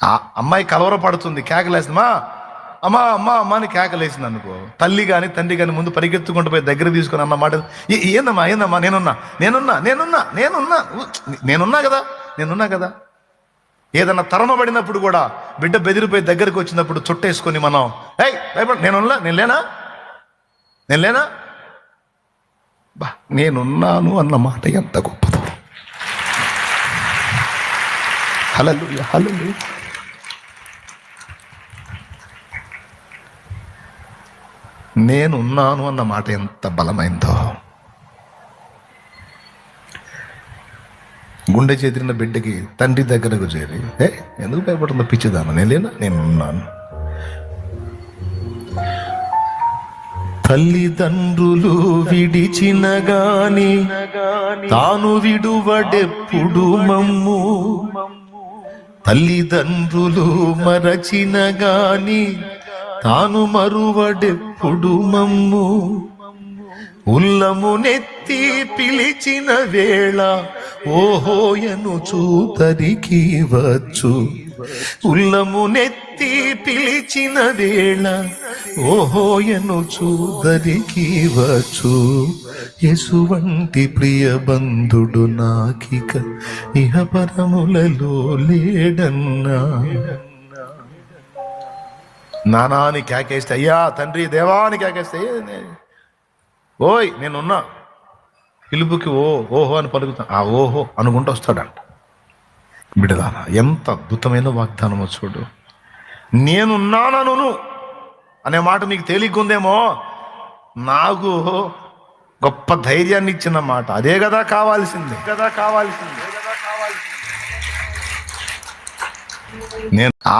ఆ అమ్మాయి కలవర పడుతుంది కేకలేసిందమ్మా. అమ్మా అమ్మా అమ్మా అని కేకలేసింది అనుకో తల్లి కానీ తండ్రి కానీ ముందు పరిగెత్తుకుంటూ పోయి దగ్గర తీసుకుని అన్న మాట ఏందమ్మా ఏందమ్మా నేనున్నా నేనున్నా నేనున్నా నేనున్నా నేనున్నా కదా నేనున్నా కదా. ఏదన్నా తరమబడినప్పుడు కూడా బిడ్డ బెదిరిపోయి దగ్గరికి వచ్చినప్పుడు చుట్టేసుకొని మనం ఏయ్ భయపడ నేనున్నా నేను లేనా? నేను లేనా? బా నేనున్నాను అన్న మాట ఎంత గొప్పదో. హలో హలో నేనున్నాను అన్న మాట ఎంత బలమైందో. గుండె చేతిరిన బిడ్డకి తండ్రి దగ్గరకు చేరి ఏ ఎందుకు భయపడుతుందో పిచ్చిదాను? నేను లేనా? నేను ఉన్నాను తల్లిదండ్రులు విడిచిన గాని తాను విడువడెప్పుడు మమ్ము. తల్లిదండ్రులు మరచిన గాని తాను మరువడెప్పుడు మమ్ము? ఉల్లము నెత్తి పిలిచిన వేళ ఓహోయను చూతరికి వచ్చు. ఉల్లము నెత్తి పిలిచిన వేళ ఓహోయను చూదరికి వచ్చు. ఎసువంటి ప్రియ బంధుడు నాకిక ఇహపరములలో లేడన్నా. నానాని కేకేస్తే అయ్యా తండ్రి దేవాని కేకేస్తే ఓయ్ నేనున్నా. పిలుపుకి ఓ ఓహో అని పలుకుతా ఆ ఓహో అనుకుంటూ వస్తాడంట. బిడదానా ఎంత అద్భుతమైన వాగ్దానమో చూడు. నేనున్నానను అనే మాట నీకు తేలిగ్గుందేమో? నాకు గొప్ప ధైర్యాన్ని ఇచ్చిన మాట. అదే కదా కావాల్సింది. కదా కావాల్సింది. నేను